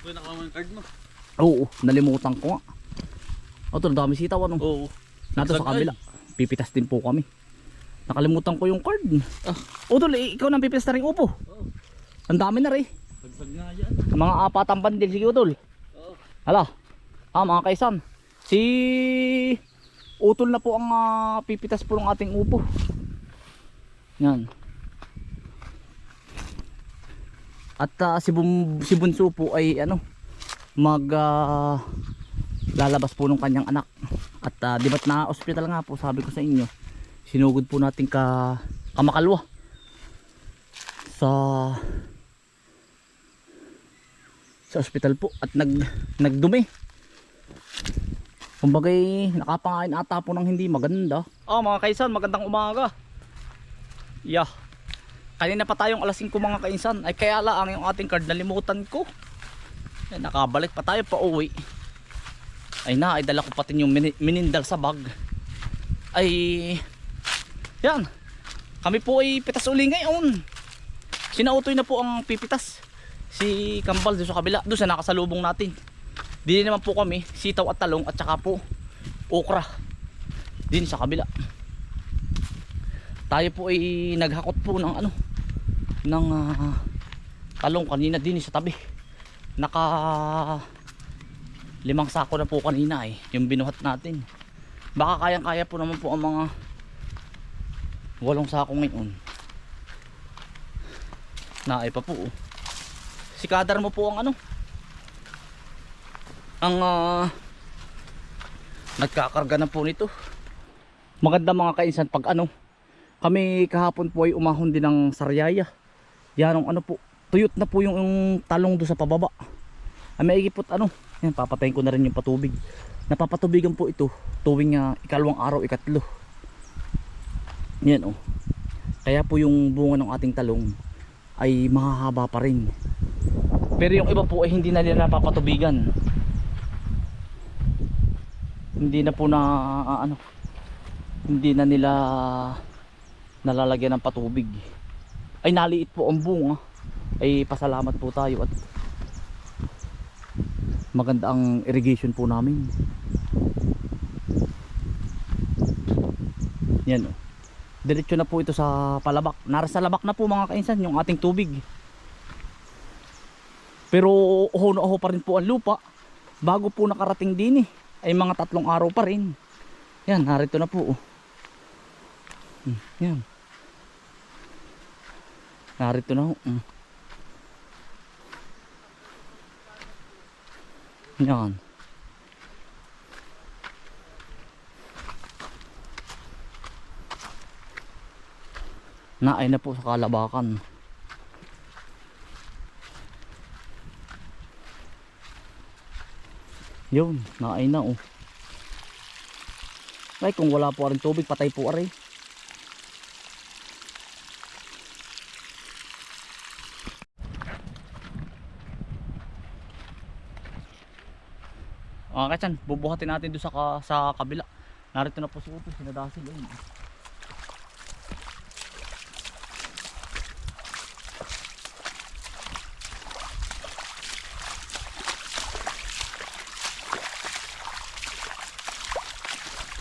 Uy, nakuha mo yung card mo. Oo, nalimutan ko nga. O, ito, dami sitaw ano. Oo. Nato sa kabila. Pipitas din po kami. Nakalimutan ko yung card. Ah. Utol, eh, ikaw nang pipitas na rin upo. Oo. Ang dami na rin. Pagsag nga yan. Mga apatang bandil sige utol. Oo. Hala. Ah, mga kaisan. Si Utol na po ang ah, pipitas po ng ating upo. Yan. At ah, si, Bum, si Bunso po ay ano mag ah, lalabas po ng kanyang anak. At ah, di ba't na hospital nga po sabi ko sa inyo. Sinugod po natin ka kamakalwa sa sa ospital po at nag nagdumi. Kumbagay nakapangain ata po ng hindi maganda. Oh mga kaisan, magandang umaga. Yeah. Kanina pa tayong alas 5 mga kaisan. Ay kaya lang yung ating card nalimutan ko. Ay, nakabalik pa tayo pa uwi. Ay na, ay dala ko pati yung mini- minindal sa bag. Ay yan. Kami po ay pitas uli ngayon. Sinautoy na po ang pipitas si Kambal doon sa kabila doon sa nakasalubong natin din naman po kami sitaw at talong at saka po okra din sa kabila tayo po ay naghakot po ng ano ng ah, talong kanina din sa tabi. Naka limang sako na po kanina eh yung binuhat natin. Baka kayang kaya po naman po ang mga walong sako ngayon. Naay pa po oh. Si kadar mo po ang ano? Ang ah, nagkakarga na po nito. Maganda mga kainsan pag ano kami kahapon po ay umahon din ng saryaya yan ano po tuyot na po yung, yung talong do sa pababa. Ay may igipot ano yan papatayin ko na rin yung patubig. Napapatubigan po ito tuwing ah, ikalawang araw ikatlo. Yan oh. Kaya po yung bunga ng ating talong ay mahahaba pa rin. Pero yung iba po ay hindi na nila napapatubigan. Hindi na po na ah, ano hindi na nila nalalagyan ng patubig. Ay naliit po ang bunga. Ay pasalamat po tayo at maganda ang irrigation po namin. Yan oh. Diretso na po ito sa palabak. Narasa labak na po mga kainsan yung ating tubig. Pero oho pa rin po ang lupa. Bago po nakarating din eh. Ay mga tatlong araw pa rin. Yan, narito na po. oh. Hmm, Yan. Narito na. oh. Hmm. Yan. Naay na po sa kalabakan. Yun, naay na oh. Ay, kung wala po rin tubig, patay po aray. Ah, kachan, bubuhatin natin doon sa, ka, sa kabila. Narito na po si Uto, sinadasil. Ayun.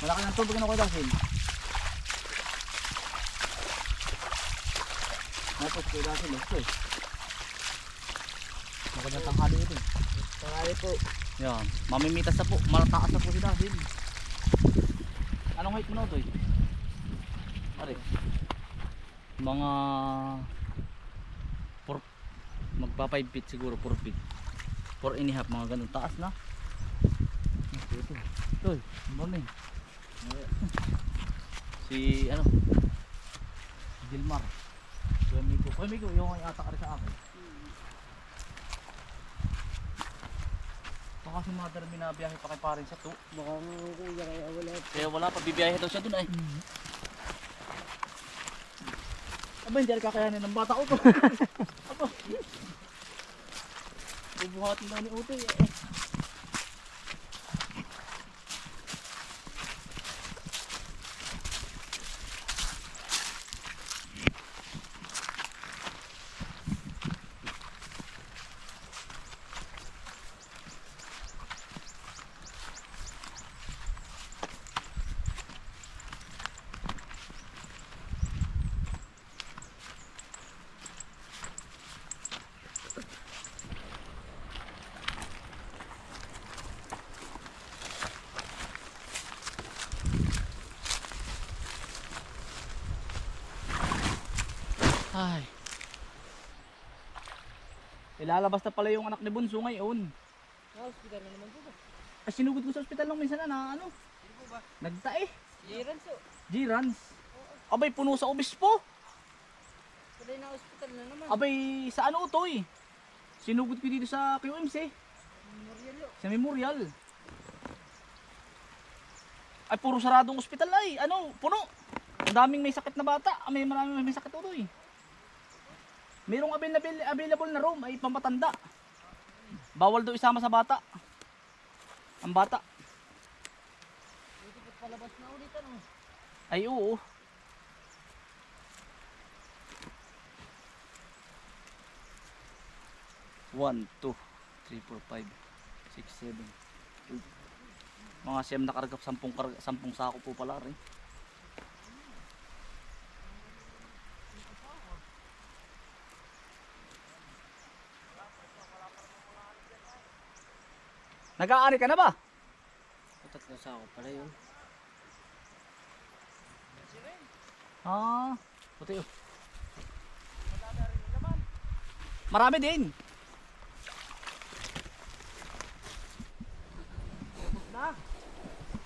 Malaki ng tubig ano ko dasil. Tapos ko dasil, ito. Magandang tanghali ito. Tangali po. Yan, mamimitas na po, malataas na po si dasil. Anong height mo na ito eh? Pare. Mga 4 magpa 5 feet siguro, 4 feet. 4 and a half, mga ganun taas na. Ito, ito. Morning. si ano? Si Gilmar. Si amigo. Kuya amigo, yung ata ka sa akin. Baka si mother binabiyahe pa kay parin sa to. Baka mga kuya kaya wala. Kaya wala pa, bibiyahe daw siya dun ay. Aba, hindi kakayanin ng bata ko to. Aba. Bubuhatin daw ni Utoy eh. Ilalabas na pala yung anak ni Bunso ngayon. hospital na naman po ba? Ay, sinugod ko sa ospital nung minsan na, na ano? Hindi po ba? Nagtae. Yeran so. G-Runs. Abay, puno sa obispo. Kulay na hospital na naman. Abay, sa ano to eh? Sinugod ko dito sa QMC. Memorial yo. Sa memorial. Ay, puro saradong ospital ay. Ano, puno. Ang daming may sakit na bata. May maraming may sakit utoy. Merong available, available na room ay pamatanda. Bawal daw isama sa bata. Ang bata. Palabas na ulit ano. Ay, oo. One, two, three, four, five, six, seven, eight. Mga siyam na karga, sampung, karga, sampung sako po pala rin. Nag-aari ka na ba? Tatlo sa ako pala yun. Ah, puti oh. Marami din.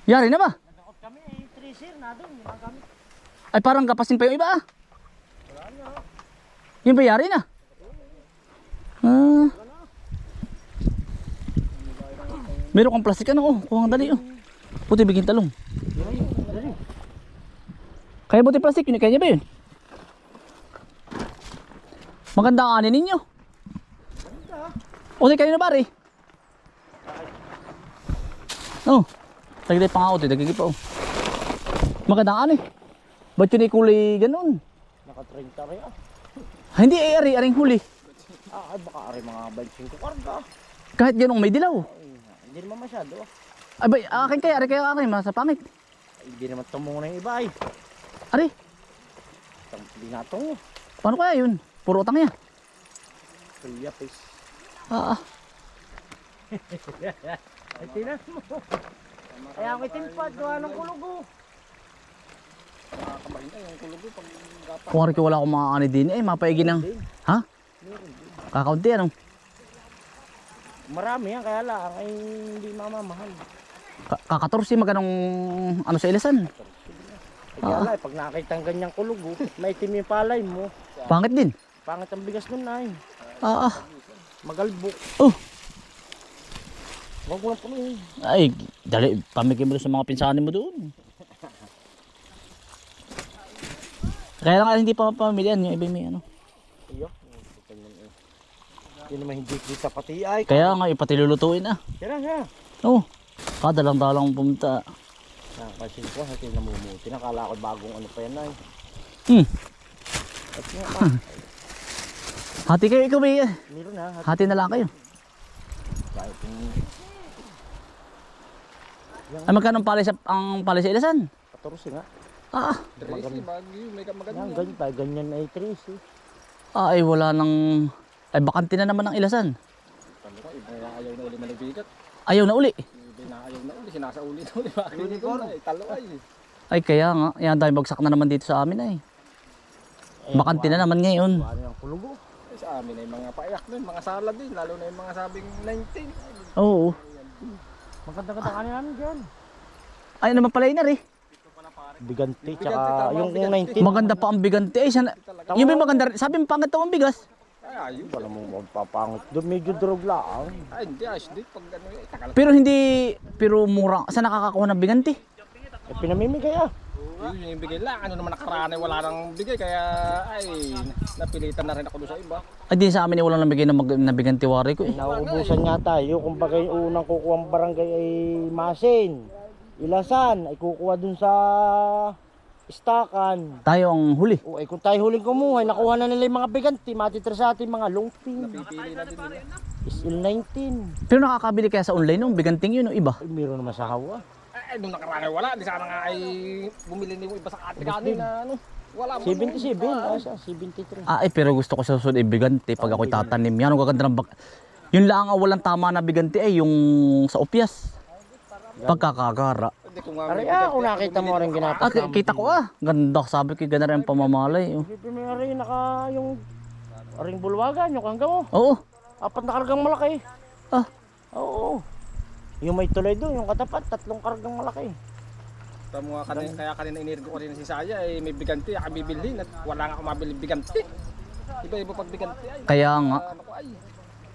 Yari na ba? Nagakot kami eh. Tracer na doon. Ay parang kapasin pa yung iba ah. Yung ba yari na? Meron kang plastic ano oh, kuha dali oh. Puti bigyan talong. Kaya buti plastic yun, kaya niya ba yun? Maganda ang anin ninyo. Di kayo na pare. Oh. Tagday pa nga o, dagigi pa oh. Maganda ang anin. Ba't yun ay kulay ganun? Naka-30 rin ah. Hindi ay ari, aring huli. Ah, baka ari mga 25 karga. Kahit ganun may dilaw. Ay, hindi naman masyado. Ay ba, akin kaya, ari kaya akin, masa pangit. Ay, Hindi naman tumungo na yung iba ay. Ari, Tang binatong. paano kaya yun? Puro utang niya. Kuya pis. Ah, ah. Ay, tinan mo. Kaya ang itim pa, gawa ng kulugo. Nakakamain ay yung kulugo pag gapa. Kung ari ko wala akong mga ani din, eh, mapaigi ng, ha? Kakaunti, ano? Marami yan, kaya lang ay hindi mamamahal. Ka- Kakatorsi, maganong, ano sa ilasan. Kaya lang, pag nakakita ng ganyang kulugo, may itim yung palay mo. Pangit din. Pangit ang bigas nun ay. Ah, ah. Magalbok. Oh. Huwag mo lang punuin. Ay, dali, pamikin mo sa mga pinsanin mo doon. Kaya lang hindi pa pamilihan yung iba may ano. Hindi naman hindi kita pati ay. Kaya nga, ipati lulutuin ah. Kaya siya. Oh, kadalang-dalang pumunta. Nakapansin ko, hati namumuti. Nakala ko bagong ano pa yan ay. Hmm. At nga pa. Hati kayo, ikaw may, Meron na. Hati. hati na lang kayo. Kahit yung Ay, magkano ang palay sa, ang palay sa ilasan? 14 nga. Ah, Maganda. Yan, ganyan pa. Ganyan ay 3 eh. ah, ay wala nang, ay bakante na naman ang ilasan. Ayaw na uli malibigat. Ayaw na uli. Na ayaw na uli. Sinasauli na uli. Unicorn? Ay, talo ay. Ay, kaya nga, yan dahil bagsak na naman dito sa amin ay. Bakante na naman ngayon. Ano yung kulugo? Sa amin ay mga paiyak din, mga salad din. Lalo na yung mga sabing 19. Oo. Maganda-ganda kanin namin dyan. Ay, naman pala yun na rin. Biganti, tsaka yung biganti. 19. Maganda pa ang bigante. Ay, sana, yung may maganda. Sabi mo pangit ang bigas. Ay, ayun. Wala mong magpapangit. Doon medyo drog lang. Ay, hindi. Ayos din. Pag ano, eh, takal. Pero hindi, pero mura. Saan nakakakuha ng biganti? Eh, pinamimigay ah. Yun yung bigay lang. Ano naman nakaraan ay wala nang bigay. Kaya ay napilitan na rin ako doon sa iba. Ay, di sa amin eh, walang nabigay na, mag, na biganti wari ko eh. Nauubusan nga tayo. Kumbaga yung unang kukuha ang barangay ay Masin. Ilasan ay kukuha dun sa istakan. Tayo ang huli. O ay kung tayo huling kumuha, nakuha na nila yung mga biganti, matitira sa ating mga longpin. Pipili na din nila. Isil 19. Pero nakakabili kaya sa online nung biganting yun o iba. Ay, meron naman sa hawa. Ay, nung nakaraan wala. Di sana nga ay bumili ni iba sa ate kanin na ano. Wala mo. 77, ah, siya, 73. Ah, eh, pero gusto ko sa susunod eh, biganti pag ako'y tatanim. Yan, ang gaganda ng bak... Yun lang ang walang tama na biganti eh, yung sa opyas. Pagkakagara. Hindi ko nga Aray may ah, kung nakita mo rin Ah, ginapas ki- kita ko ah. Ganda, sabi ko ganda rin pamamalay. Oh. Nga rin naka yung aring bulwagan, yung kangga mo. Oo. Apat na kargang malaki. Ah. Oo. Yung may tulay doon, yung katapat, tatlong kargang malaki. Tamo nga kanina, kaya kanina inirgo ko rin si Saya, eh, may biganti, ako bibilhin at wala nga akong mabili biganti. Iba-iba pag biganti ay. Kaya nga. Ay.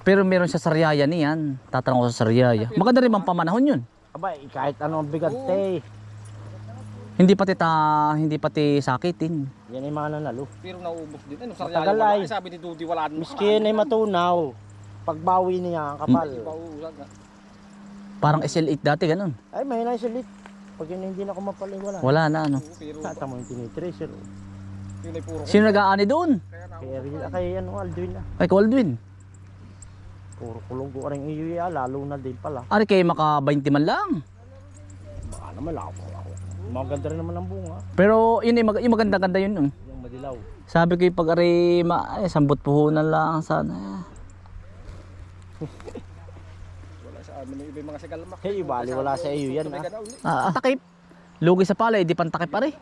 Pero meron siya sa Riyaya niyan. Tatanong ko sa Riyaya. Maganda rin bang pamanahon yun. Aba, eh, kahit ano ang bigante. Hindi pati ta, hindi pati sakitin. Yan ay mga nanalo. Pero nauubos din. Ano, Matagal sarili wala. ay. Eh, sabi ni Dudi wala. Miski yan ay matunaw. Pagbawi niya ang kapal. Iba. Parang SL8 dati ganun. Ay, may na sulit. Pag yun hindi na kumapalay, wala. Wala na ano. Oo, Pero Tata mo yung tinitracer. yun ay puro. Sino nag-aani doon? Kaya na. Kay Ariel, ah, kay ano, Aldwin na. Kay Coldwin. Puro kulong ko rin iyo ya, lalo na din pala. Ari kay maka 20 man lang. Baka naman lako ako. Maganda rin naman ang bunga. Pero yun yung, mag- yung maganda-ganda yun. oh. Yung madilaw. Sabi ko yung pag ari ma, ay, sambot puhunan lang sana. Wala sa amin yung iba yung mga sigalmak. Hey, bali wala sa iyo yan ah. Ah, ah, takip. Lugi sa palay, di pantakip pare.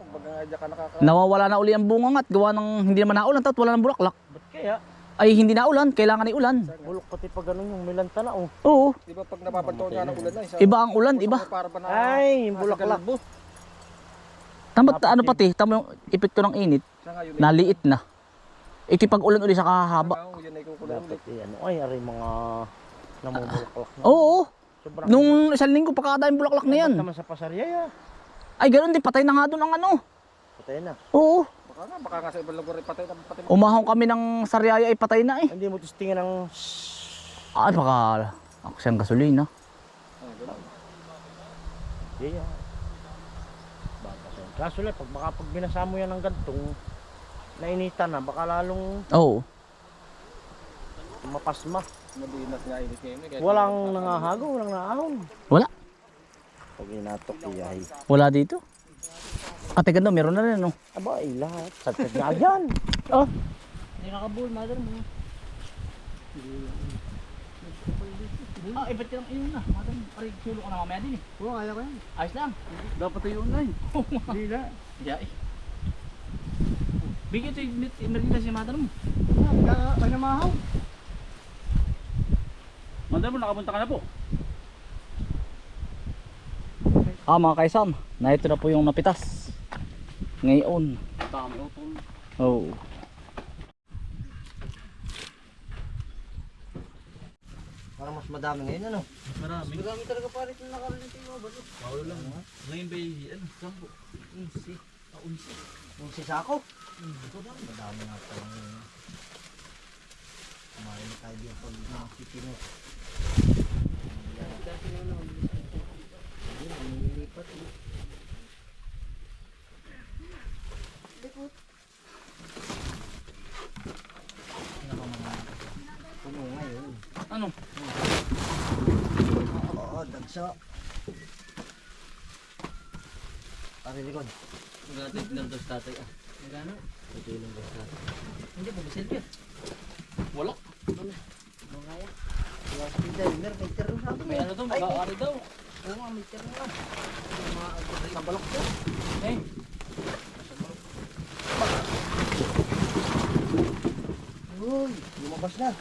Nakaka... Nawawala na uli ang bunga nga at gawa ng hindi naman naulan at wala ng bulaklak. Ba't kaya? Ay hindi naulan, kailangan ay ulan. Bulok pati pag ganun yung milanta na oh. Oo, Di ba pag napapantaw nga ng ulan na. Isa, iba ang ulan, iba. Para ba na... Ay, yung bulaklak. Tamat ano pati, tamo yung epekto ng init, naliit na. Ikipag ulan uli sa kahaba. Dapat ano, ay, aray mga namumulaklak na. Oo, Sobrang nung isang linggo pagkakadaming bulaklak na yan. Naman sa pasarya ya. Ay ganoon din, patay na nga doon ang ano. Patay na. Oo, Baka nga, baka nga sa ibang lugar ay patay na patay na. umahong kami ng sariaya ay patay na eh. Hindi mo testingan ng Ah, baka ako siyang gasolina. Yeah, yeah. Baka sa Kaso lang, pag baka pag binasa mo yan ng gantong, nainitan na, baka lalong Oo. mapasma. Madinas nga init ngayon. eh, kahit- Walang nangahago, walang naahon. Wala. Pag inatok iyahay. Wala dito. Ate ganda, meron na rin no. Aba, ay lahat. Sagtag nga dyan. Oh. Hindi nakabul, mother mo. Ah, ibat ka ng iyo na. Madam, pare, sulo ko na mamaya din eh. Oo, kaya ko yan. Ayos lang. Dapat tayo online. Hindi na. Yeah eh. Bigyan ito yung merenda si madam mo. Ay namahaw. Madam mo, nakapunta ka na po. Ah mga kaisan, na ito na po yung napitas. Ngayon. Oh. Parang mas madami ngayon ano. Marami. Madami talaga parit na nakarinig tayo. Ba't? Bawal lang ha. Ngayon ba yung ano, sampo? Unsi. Unsi. Unsi sako. Madami nga pala ngayon. Kumain na tayo din pag nakikipino. Nililipat. Puno Pare likod. Magkatid ng dos tatay ah. Magkano? Ito yung dagsa. Hindi mo bisilpi Wala. Mga yan. Yung speeder, meron may tiro sa atin. May ano daw, mag-aari daw. Oo nga, may. Yung mga sa balok ko. Eh. Uy, lumabas na.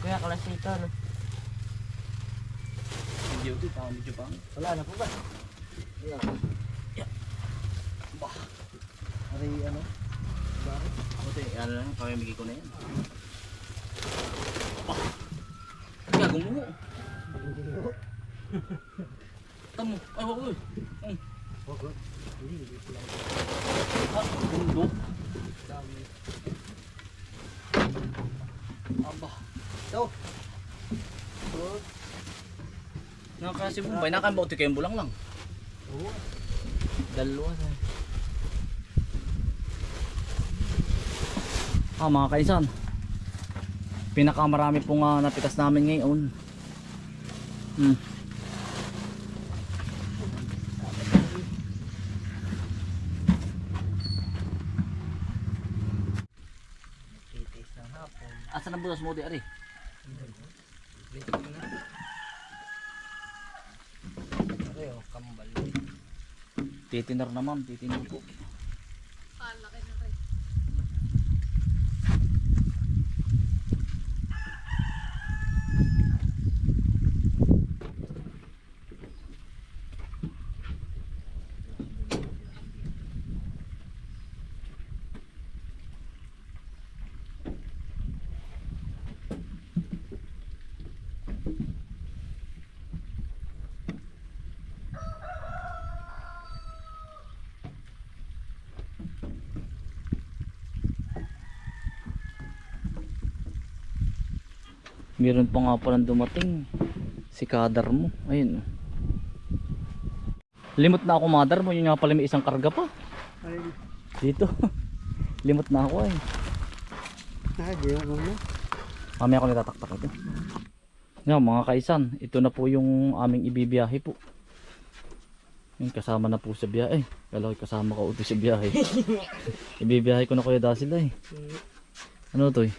Kaya kalasita, no? Ito, tama medyo pang. Wala na po ba? Wala. Bah. Ari, ano? Bakit? Buti, ano lang, pamimigay ko na yan. Bah. Gagong mo. Tamo. Ay, wag uy. Mm. Wag, lang. Ah, gundo. Aba. Ito. Nakakasi Nakasibumbay, nakamba uti kayong bulang lang. Oo. Dalawa na. Ah mga kaisan, pinakamarami pong uh, napitas namin ngayon. Hmm. Asa na butas mo di ari? Titiner naman, titiner po. Meron pa nga palang dumating. Si kadar mo. Ayun. Limot na ako madar mo. Yun nga pala may isang karga pa. Dito. Limot na ako eh. Ah, di ako na. Mamaya ako natataktak ito. Nga mga kaisan, ito na po yung aming ibibiyahe po. Yung kasama na po sa biyahe. Kala ko kasama ka uto sa biyahe. ibibiyahe ko na kuya dahil eh. Ano to eh?